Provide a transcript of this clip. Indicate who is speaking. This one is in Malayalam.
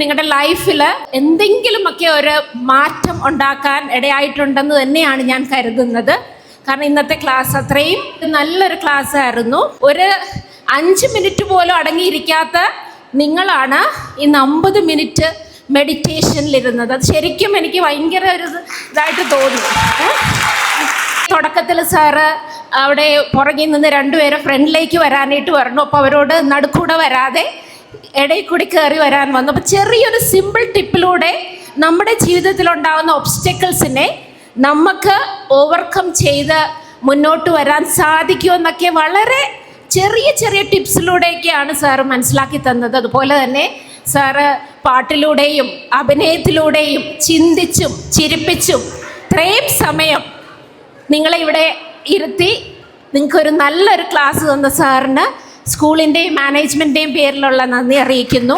Speaker 1: നിങ്ങളുടെ ലൈഫിൽ എന്തെങ്കിലുമൊക്കെ ഒരു മാറ്റം ഉണ്ടാക്കാൻ ഇടയായിട്ടുണ്ടെന്ന് തന്നെയാണ് ഞാൻ കരുതുന്നത്. കാരണം ഇന്നത്തെ ക്ലാസ് അത്രയും നല്ലൊരു ക്ലാസ് ആയിരുന്നു. ഒരു അഞ്ച് മിനിറ്റ് പോലും അടങ്ങിയിരിക്കാത്ത നിങ്ങളാണ് ഇന്ന് അമ്പത് മിനിറ്റ് മെഡിറ്റേഷനിലിരുന്നത്. അത് ശരിക്കും എനിക്ക് ഭയങ്കര ഒരു ഇത് ഇതായിട്ട് തോന്നി. തുടക്കത്തിൽ സാറ് അവിടെ പുറകിൽ നിന്ന് രണ്ടുപേരെ ഫ്രണ്ടിലേക്ക് വരാനായിട്ട് പറഞ്ഞു. അപ്പോൾ അവരോട് നടുക്കൂടെ വരാതെ ഇടയിൽ കൂടി കയറി വരാൻ വന്നു. അപ്പം ചെറിയൊരു സിമ്പിൾ ടിപ്പിലൂടെ നമ്മുടെ ജീവിതത്തിൽ ഉണ്ടാകുന്ന ഒബ്സ്റ്റക്കിൾസിനെ നമുക്ക് ഓവർകം ചെയ്ത് മുന്നോട്ട് വരാൻ സാധിക്കുമെന്നൊക്കെ വളരെ ചെറിയ ചെറിയ ടിപ്സിലൂടെയൊക്കെയാണ് സാറ് മനസ്സിലാക്കി തന്നത്. അതുപോലെ തന്നെ സാറ് പാട്ടിലൂടെയും അഭിനയത്തിലൂടെയും ചിന്തിച്ചും ചിരിപ്പിച്ചും ഇത്രയും സമയം നിങ്ങളെ ഇവിടെ ഇരുത്തി നിങ്ങൾക്കൊരു നല്ലൊരു ക്ലാസ് തന്ന സാറിന് സ്കൂളിന്റെയും മാനേജ്മെന്റിന്റെയും പേരിലുള്ള നന്ദി അറിയിക്കുന്നു.